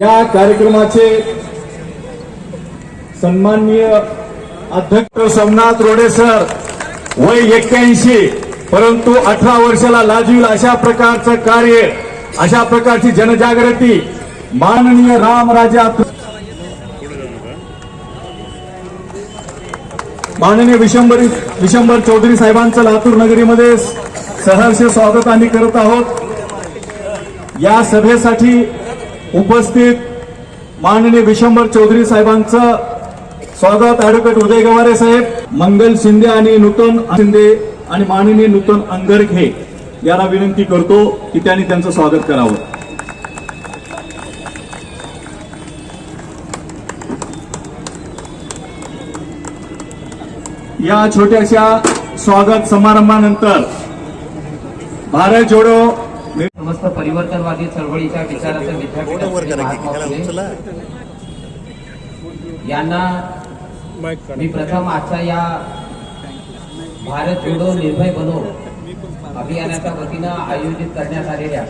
या कार्यक्रमाचे सन्माननीय अध्यक्ष सोमनाथ रोडे सर वय एक्क्याऐंशी परंतु अठरा वर्षाला लाजवील अशा प्रकारचं कार्य अशा प्रकारची जनजागृती माननीय रामराजे माननीय विशंबर विशंबर चौधरी साहेबांचं लातूर नगरीमध्ये सहर्ष स्वागत आम्ही करत आहोत. या सभेसाठी उपस्थित माननीय विशंभर चौधरी साहेबांचं स्वागत. ऍडव्होकेट उदय गवारे साहेब मंगल शिंदे आणि नूतन शिंदे आणि माननीय नूतन अंगरखे याला विनंती करतो की त्यांनी त्यांचं स्वागत करावं. या छोट्याशा स्वागत समारंभानंतर भारत जोडो समस्त परिवर्तनवादी चळवळीच्या विचाराचे विद्यापीठ यांना मी प्रथम आजच्या या भारत जोडो निर्भय बनो अभियानाच्या वतीनं आयोजित करण्यात आलेल्या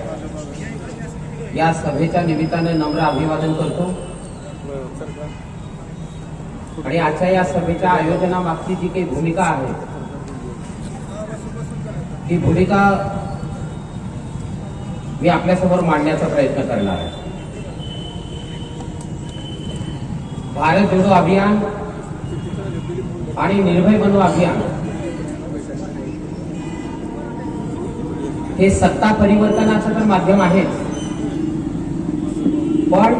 या सभेच्या निमित्तानं नम्र अभिवादन करतो. आणि आजच्या या सभेच्या आयोजनामागची जी काही भूमिका आहे ती भूमिका मी आपल्यासमोर मांडण्याचा प्रयत्न करणार आहे. भारत जोडो अभियान आणि निर्भय बनो अभियान. हे सत्ता परिवर्तनाचं तर माध्यम आहे पण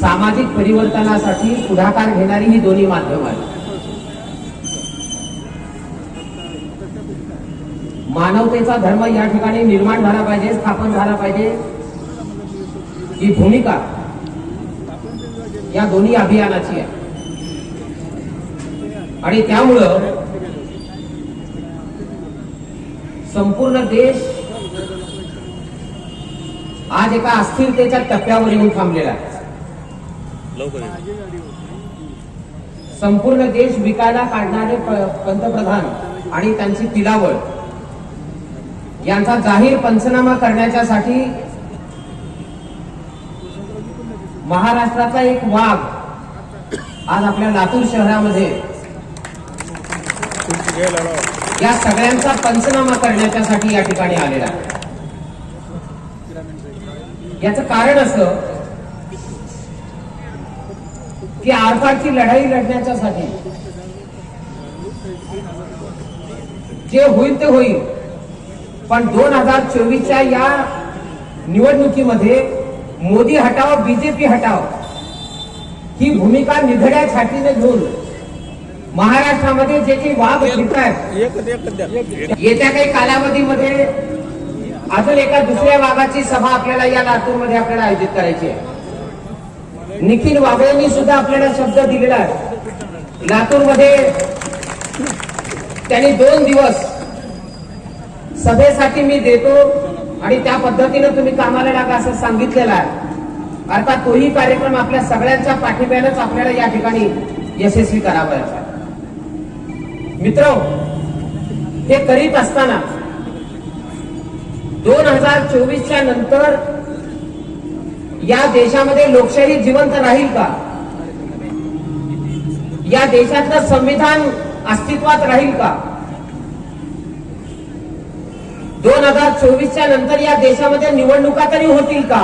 सामाजिक परिवर्तनासाठी पुढाकार घेणारी ही दोन्ही माध्यम आहेत. मानवतेचा धर्म या ठिकाणी निर्माण झाला पाहिजे स्थापन झाला पाहिजे. ही भूमिका या दोन्ही अभियानाची आहे. आणि त्यामुळं संपूर्ण देश आज एका अस्थिरतेच्या टप्प्यावर येऊन थांबलेला आहे. संपूर्ण देश विकायला काढणारे पंतप्रधान आणि त्यांची पिलावळ यांचा जाहीर पंचनामा करण्याच्यासाठी महाराष्ट्राचा एक वाघ आज आपल्या लातूर शहरामध्ये या सगळ्यांचा पंचनामा करण्याच्यासाठी या ठिकाणी आलेला याच कारण असं की आरपारची लढाई लढण्याच्यासाठी जे होईल ते होईल. पण दोन हजार चोवीसच्या या निवडणुकीमध्ये मोदी हटाव बीजेपी हटाव ही भूमिका निधड्या छातीने घेऊन महाराष्ट्रामध्ये जे काही वाद फिरत आहेत येत्या काही कालावधीमध्ये अजून एका दुसऱ्या वाघाची सभा आपल्याला या लातूरमध्ये आपल्याला आयोजित करायची आहे. निखिल वागळेंनी सुद्धा आपल्याला शब्द दिलेला आहे. लातूरमध्ये त्यांनी दोन दिवस सभेसाठी मी देतो आणि त्या पद्धतीनं तुम्ही कामाला लागा असं सांगितलेलं आहे. अर्थात तोही कार्यक्रम आपल्या सगळ्यांच्या पाठिंब्यानंच आपल्याला या ठिकाणी यशस्वी करावायचा मित्र हे करीत असताना दोन हजार चोवीसच्या नंतर या देशामध्ये लोकशाही जिवंत राहील का? या देशातलं संविधान अस्तित्वात राहील का? दोन हजार चोवीसच्या नंतर या देशामध्ये निवडणुका तरी होतील का?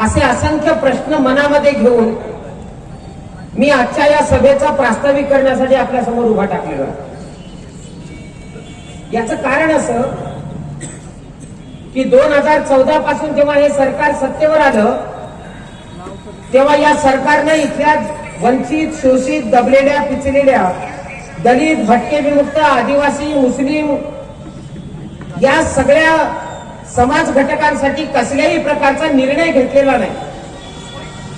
असे असंख्य प्रश्न मनामध्ये घेऊन मी आजच्या या सभेचा प्रास्ताविक करण्यासाठी आपल्यासमोर उभा टाकलेला याच याचं कारण असं की दोन हजार चौदा पासून जेव्हा हे सरकार सत्तेवर आलं तेव्हा या सरकारनं इथल्या वंचित शोषित दबलेल्या पिचलेल्या दलित भटके विमुक्त आदिवासी मुस्लिम या सगळ्या समाज घटकांसाठी कसल्याही प्रकारचा निर्णय घेतलेला नाही.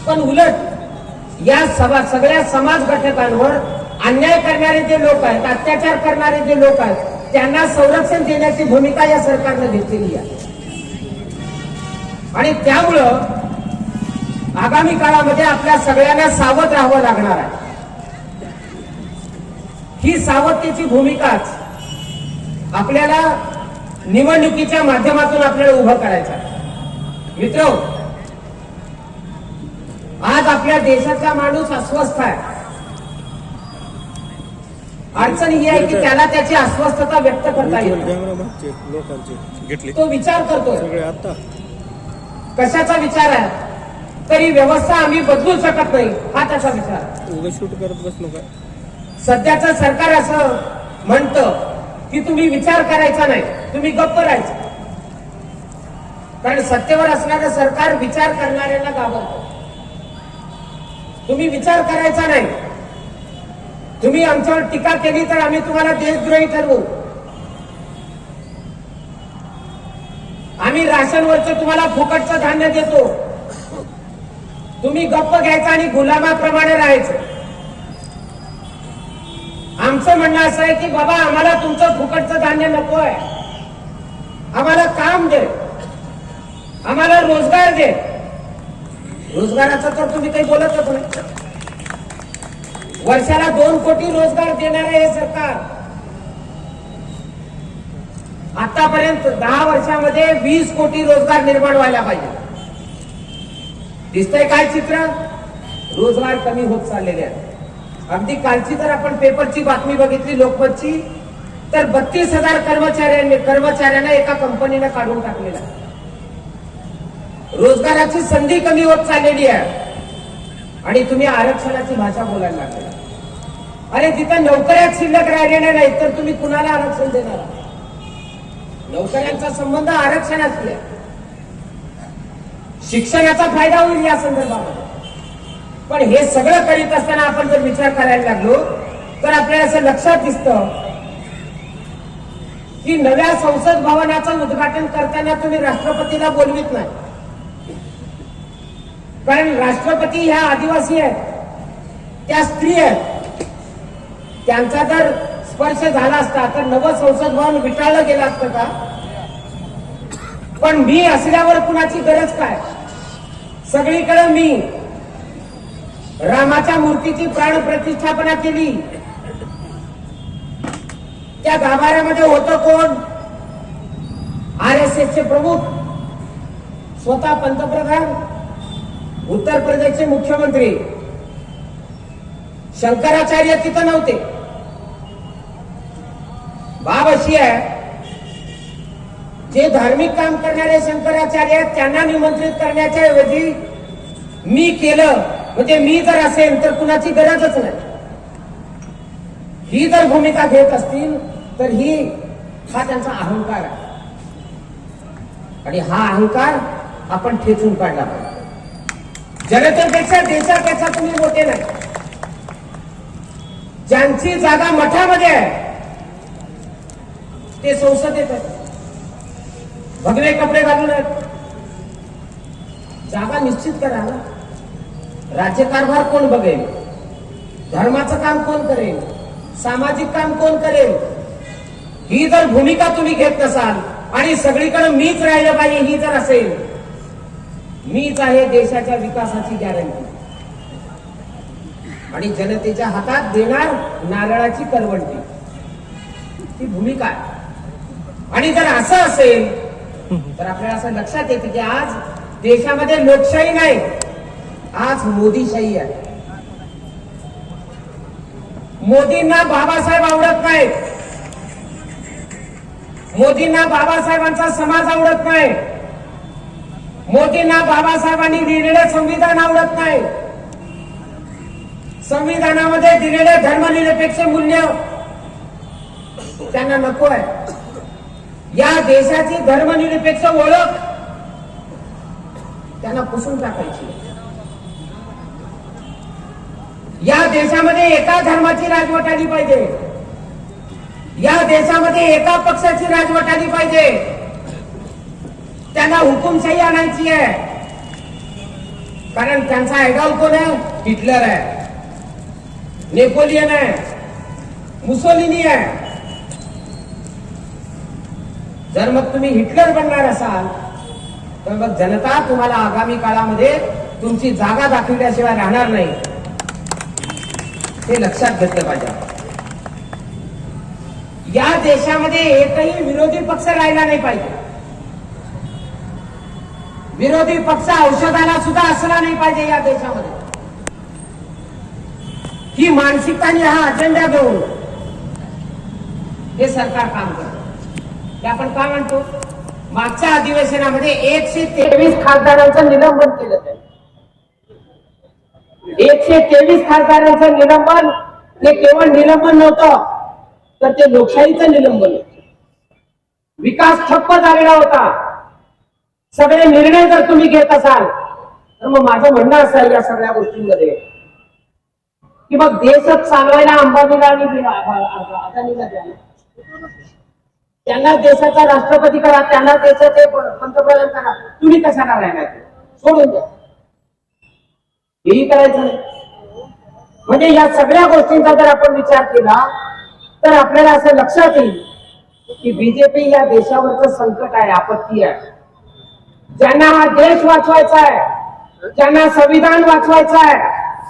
पण उलट या सभा सगळ्या समाज घटकांवर अन्याय करणारे जे लोक आहेत अत्याचार करणारे जे लोक आहेत त्यांना संरक्षण देण्याची भूमिका या सरकारनं घेतलेली आहे. आणि त्यामुळं आगामी काळामध्ये आपल्या सगळ्यांना सावध राहावं लागणार आहे. ही सावधतेची भूमिकाच आपल्याला निवडणुकीच्या माध्यमातून आपल्याला उभं करायचं आहे. मित्र आपल्या देशातला माणूस अस्वस्थ आहे. अडचण ही आहे की त्याला त्याची अस्वस्थता व्यक्त करता घेतले. तो विचार आता. कशाचा विचार आहे? तरी व्यवस्था आम्ही बदलू शकत नाही हा त्याचा विचार. शूट करत बसलो काय सध्याचं सरकार असं म्हणतं की तुम्ही विचार करायचा नाही. तुम्ही गप्प राहायचं. कारण सत्तेवर असणारं सरकार विचार करणाऱ्यांना घाबरतं. तुम्ही विचार करायचा नाही. तुम्ही आमच्यावर टीका केली तर आम्ही तुम्हाला देशद्रोही ठरवू. आम्ही राशनवरचं तुम्हाला फुकटचं धान्य देतो. तुम्ही गप्प घ्यायचं आणि गुलामाप्रमाणे राहायचं. आमचं म्हणणं असं आहे की बाबा आम्हाला तुमचं फुकटचं धान्य नको आहे आम्हाला काम दे. आम्हाला रोजगार दे. रोजगाराचं तर तुम्ही काही बोलतच नाही. वर्षाला दोन कोटी रोजगार देणारे हे सरकार. आतापर्यंत दहा वर्षामध्ये वीस कोटी रोजगार निर्माण व्हायला पाहिजे. दिसतंय काय चित्र? रोजगार कमी होत चाललेले आहेत अगदी कालची जर आपण पेपरची बातमी बघितली लोकमतची. तर बत्तीस हजार कर्मचाऱ्यांनी कर्मचाऱ्यांना एका कंपनीनं काढून टाकलेला आहे. रोजगाराची संधी कमी होत चाललेली आहे. आणि तुम्ही आरक्षणाची भाषा बोलायला लागलेला अरे तिथं नोकऱ्या शिल्लक राहिलेल्या नाहीत तर तुम्ही कुणाला आरक्षण देणार? नोकऱ्यांचा संबंध आरक्षणाशी आहे शिक्षणाचा फायदा होईल या संदर्भामध्ये. पण हे सगळं करीत असताना आपण जर विचार करायला लागलो तर आपल्याला असं लक्षात दिसतं की नव्या संसद भवनाचं उद्घाटन करताना तुम्ही राष्ट्रपतीला बोलवित नाही. कारण राष्ट्रपती ह्या आदिवासी आहेत. त्या स्त्री आहेत. त्यांचा जर स्पर्श झाला असता तर नवं संसद भवन विटाळलं गेलं असतं का? पण मी असल्यावर कुणाची गरज काय? सगळीकडे मी रामाच्या मूर्तीची प्राण प्रतिष्ठापना केली. त्या गाभाऱ्यामध्ये होतं कोण? आर एस एसचे प्रमुख स्वतः पंतप्रधान उत्तर प्रदेशचे मुख्यमंत्री. शंकराचार्य तिथं नव्हते. बाब अशी आहे जे धार्मिक काम करणारे शंकराचार्य आहेत त्यांना निमंत्रित करण्याच्या ऐवजी मी केलं. म्हणजे मी जर असेल तर कुणाची गरजच नाही. ही जर भूमिका घेत असतील तर ही हा त्यांचा अहंकार आहे. आणि हा अहंकार आपण ठेचून काढला पाहिजे. जनतेपेक्षा देशापेक्षा तुम्ही मोठे नाही. ज्यांची जागा मठामध्ये आहे ते संसदेत आहेत. भगवे कपडे घालून आहेत. जागा निश्चित करा ना. राज्यकारभार कोण बघेल? धर्माचं काम कोण करेल? सामाजिक काम कोण करेल? ही जर भूमिका तुम्ही घेत नसाल आणि सगळीकडे मीच राहिलं पाहिजे ही जर असेल मीच आहे देशाच्या विकासाची गॅरंटी आणि जनतेच्या हातात देणार नारळाची करवंटी. ही भूमिका आहे. आणि जर असं असेल तर आपल्याला असं लक्षात येतं की आज देशामध्ये लोकशाही नाही आज मोदीशाही आहे. मोदींना बाबासाहेब आवडत नाहीत. मोदींना बाबासाहेबांचा समाज आवडत नाही. मोदींना बाबासाहेबांनी लिहिलेले संविधान आवडत नाही. संविधानामध्ये दिलेले धर्मनिरपेक्ष मूल्य त्यांना नको आहे. या देशाची धर्मनिरपेक्ष ओळख त्यांना पुसून टाकायची या देशामध्ये एका धर्माची राजवट आली पाहिजे. या देशामध्ये एका पक्षाची राजवट आली पाहिजे. त्यांना हुकुमशाही आणायची आहे. कारण त्यांचा आयडॉल कोण आहे? हिटलर आहे. नेपोलियन आहे. मुसोलिनी आहे. जर मग तुम्ही हिटलर बनणार असाल तर मग जनता तुम्हाला आगामी काळामध्ये तुमची जागा दाखविल्याशिवाय राहणार नाही. हे लक्षात घेतलं पाहिजे. या देशामध्ये एकही विरोधी पक्ष राहिला नाही पाहिजे. विरोधी पक्ष औषधाला सुद्धा असला नाही पाहिजे या देशामध्ये. ही मानसिकता हा अजेंडा घेऊन हे सरकार काम करत. ते आपण काय म्हणतो? मागच्या अधिवेशनामध्ये एकशे तेवीस खासदारांचं निलंबन केलं एकशे तेवीस खासदारांचं निलंबन हे केवळ निलंबन नव्हतं तर ते लोकशाहीचं निलंबन विकास ठप्प झालेला होता. सगळे निर्णय जर तुम्ही घेत असाल तर मग माझं म्हणणं असं आहे या सगळ्या गोष्टींमध्ये. की मग देशच चालवायला अंबानीला आणि अदानीला त्यांना देशाचा राष्ट्रपती करा त्यांना देशाचे पंतप्रधान करा. तुम्ही कशाला राहणार सोडून द्या. हेही करायचं म्हणजे या सगळ्या गोष्टींचा जर आपण विचार केला तर आपल्याला असं लक्षात येईल की बीजेपी या देशावरचं संकट आहे आपत्ती आहे. ज्यांना हा देश वाचवायचा आहे ज्यांना संविधान वाचवायचं आहे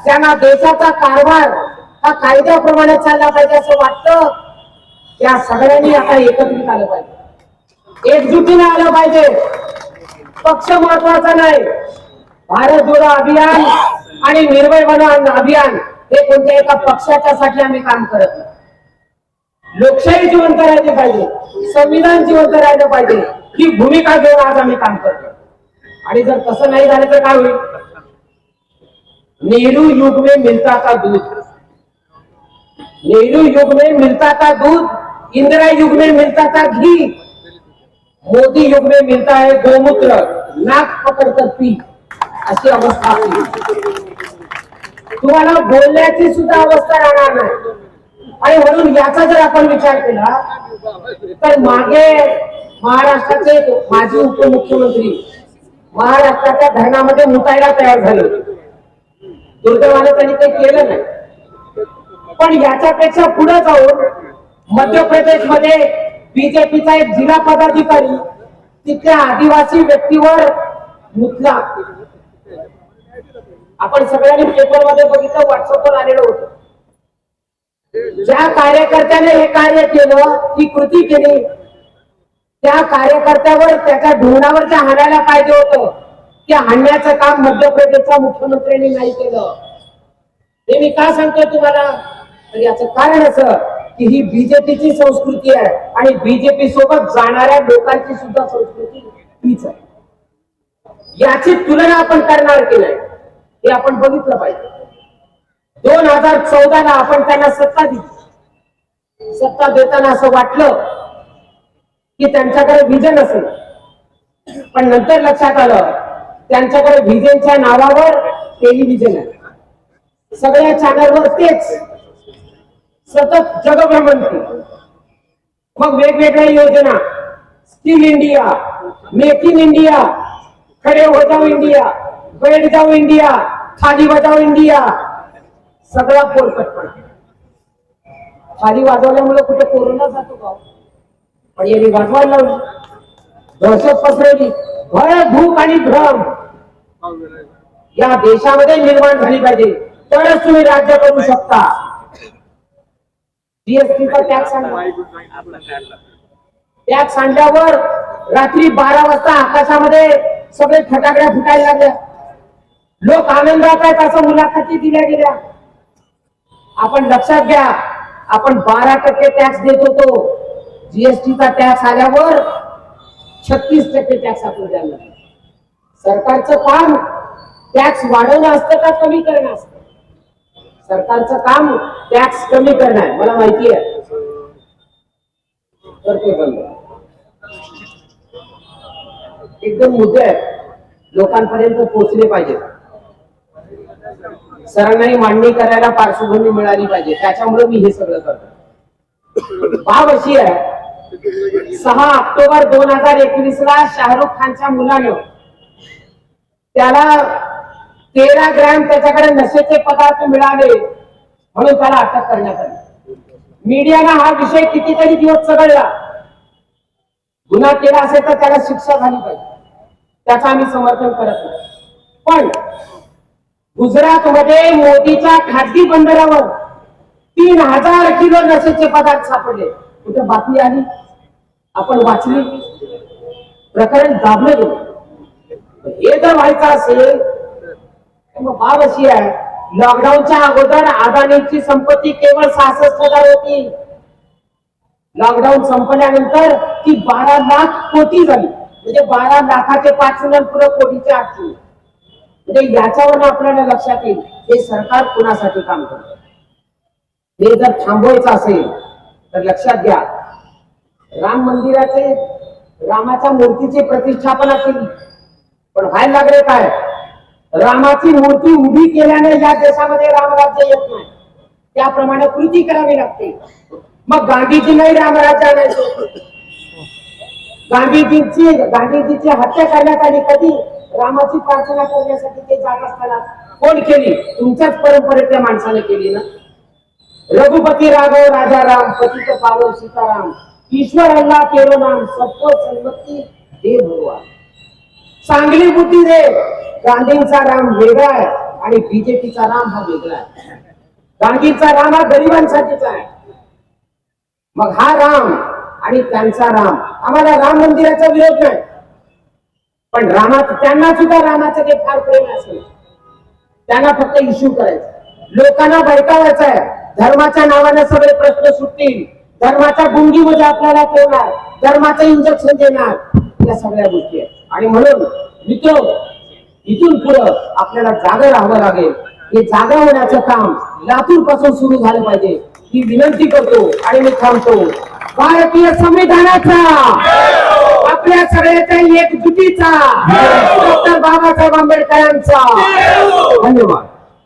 त्यांना देशाचा कारभार हा कायद्याप्रमाणे चालला पाहिजे असं वाटतं त्या सगळ्यांनी आता एकत्रित आलं पाहिजे. एकजुटीने आलं पाहिजे. पक्ष महत्त्वाचा नाही. भारत जोडो अभियान आणि निर्भय बनो अभियान हे कोणत्या एका पक्षाच्या साठी आम्ही काम करत नाही. लोकशाही जिवंत राहिली पाहिजे संविधान जिवंत राहिलं पाहिजे ही भूमिका घेऊन आज आम्ही काम करतो आणि जर तसं नाही झालं तर काय होईल? नेहरू युग में मिलता था दूध. नेहरू युग में मिलता था दूध इंदिरा युग में मिलता था घी. मोदी युग में मिलता है गोमूत्र नाक पकडकर पी. अशी अवस्था तुम्हाला बोलण्याची सुद्धा अवस्था राहणार नाही. आणि म्हणून याचा जर आपण विचार केला तर मागे महाराष्ट्राचे माजी उपमुख्यमंत्री महाराष्ट्राच्या धरणामध्ये मुतायला तयार झाले होते. दुर्दैवानं त्यांनी ते केलं नाही. पण याच्यापेक्षा पुढे जाऊन मध्य प्रदेशमध्ये बीजेपीचा एक जिल्हा पदाधिकारी तिथल्या आदिवासी व्यक्तीवर मुतला. आपण सगळ्यांनी पेपरमध्ये बघितलं व्हॉट्सअपवर आलेलं होतं. ज्या कार्यकर्त्याने हे कार्य केलं ती कृती केली. त्या कार्यकर्त्यावर त्याच्या ढोंगणावर जे हाणायला पाहिजे होतं. ते हाणण्याचं काम मध्य प्रदेशच्या मुख्यमंत्र्यांनी नाही केलं. हे मी का सांगतोय तुम्हाला? तर याचं कारण असं की ही बीजेपीची संस्कृती आहे आणि बीजेपी सोबत जाणाऱ्या लोकांची सुद्धा संस्कृती हीच आहे. याची तुलना आपण करणार की नाही हे आपण बघितलं पाहिजे. दोन हजार चौदाला आपण त्यांना सत्ता दिली. सत्ता देताना असं वाटलं की त्यांच्याकडे विजन असेल. पण नंतर लक्षात आलं त्यांच्याकडे व्हिजनच्या नावावर टेलिव्हिजन आहे. सगळ्या चॅनलवर तेच सतत जगभ्रमण मग वेगवेगळ्या योजना skill India make in India खडे हो जाओ इंडिया बैठ जाओ इंडिया खाली बजाव इंडिया सगळा पोरकटपणा खाली वाजवल्यामुळे कुठे कोरोना जातो का? पण यांनी गाठवायला लावली. दहशत पसरवली. भय भूक आणि भ्रम. या देशामध्ये निर्माण झाली पाहिजे. तरच तुम्ही राज्य करू शकता. जीएसटीचा टॅक्स टॅक्स आणल्यावर रात्री बारा वाजता आकाशामध्ये सगळे फटाकड्या फुटायला लागल्या. लोक आनंदात आहेत असं मुलाखती दिल्या गेल्या. आपण लक्षात घ्या आपण बारा टक्के टॅक्स देत होतो. जीएसटीचा टॅक्स आल्यावर छत्तीस टक्के टॅक्स आपण द्यायला सरकारचं काम टॅक्स वाढवणं असतं का कमी करणं असतं? सरकारचं काम टॅक्स कमी करणं आहे मला माहिती आहे. करतोय बंद. एकदम मुद्दे आहेत. लोकांपर्यंत पोहोचले पाहिजेत. सरांनाही मांडणी करायला पार्श्वभूमी मिळाली पाहिजे. त्याच्यामुळे मी हे सगळं करतो बाब अशी आहे. सहा ऑक्टोबर दोन हजार एकवीस ला शाहरुख खानच्या मुलानं त्याला तेरा ग्रॅम त्याच्याकडे नशेचे पदार्थ मिळाले म्हणून त्याला अटक करण्यात आली. मीडियानं हा विषय कितीतरी दिवस चढला गुन्हा केला असेल तर त्याला शिक्षा झाली पाहिजे. त्याचं आम्ही समर्थन करत नाही. पण गुजरात मध्ये मोदीच्या खाजगी बंदरावर तीन हजार किलो नशेचे पदार्थ सापडले. कुठे बातमी आली? आपण वाचली. प्रकरण दाबलं गेलं हे जर व्हायचं असेल मग बाब अशी आहे लॉकडाऊनच्या अगोदर अदानीची संपत्ती केवळ सहासष्ट हजार होती. लॉकडाऊन संपल्यानंतर ती बारा लाख कोटी झाली. म्हणजे बारा लाखाचे पाच पुढे कोटीचे आठ म्हणजे याच्यावर आपल्याला लक्षात येईल हे सरकार कुणासाठी काम करत? हे जर थांबवायचं असेल तर लक्षात घ्या राम मंदिराचे रामाच्या मूर्तीचे प्रतिष्ठापना केली. पण व्हायला लागले काय? रामाची मूर्ती उभी केल्याने या देशामध्ये रामराज्य येत नाही. त्याप्रमाणे कृती करावी लागते. मग गांधीजी नाही रामराज्य आणायचं गांधीजींची गांधीजीची हत्या करण्यात आली कधी? रामाची प्रार्थना करण्यासाठी ते जात असताना कोण केली? तुमच्याच परंपरेतल्या माणसाने केली ना? रघुपती राघव राजा राम पतित पावन सीताराम ईश्वर अल्लाह केरो नाम सत्व सन्मती हे भगवान. चांगली बुद्धी दे गांधींचा राम वेगळा आहे आणि बीजेपीचा राम हा वेगळा आहे. गांधींचा राम हा गरिबांसाठीचा आहे. मग हा राम आणि त्यांचा राम आम्हाला राम मंदिराचा विरोध नाही. पण रामा त्यांना सुद्धा रामाचं ते फार प्रेम असेल. त्यांना फक्त इश्यू करायचं. लोकांना भडकावायचं आहे. धर्माच्या नावाने सगळे प्रश्न सुटतील. धर्माच्या गुंगीमध्ये आपल्याला ठेवणार. धर्माचं इंजेक्शन देणार. या सगळ्या गोष्टी आहेत. आणि म्हणून मित्र इथून पुढं आपल्याला जागा राहावं लागेल. हे जागा होण्याचं काम लातूरपासून सुरू झालं पाहिजे. ही विनंती करतो आणि मी थांबतो. भारतीय संविधानाचा! आपल्या सगळ्याच्या एकजुटीचा. डॉक्टर बाबासाहेब आंबेडकरांचा. धन्यवाद.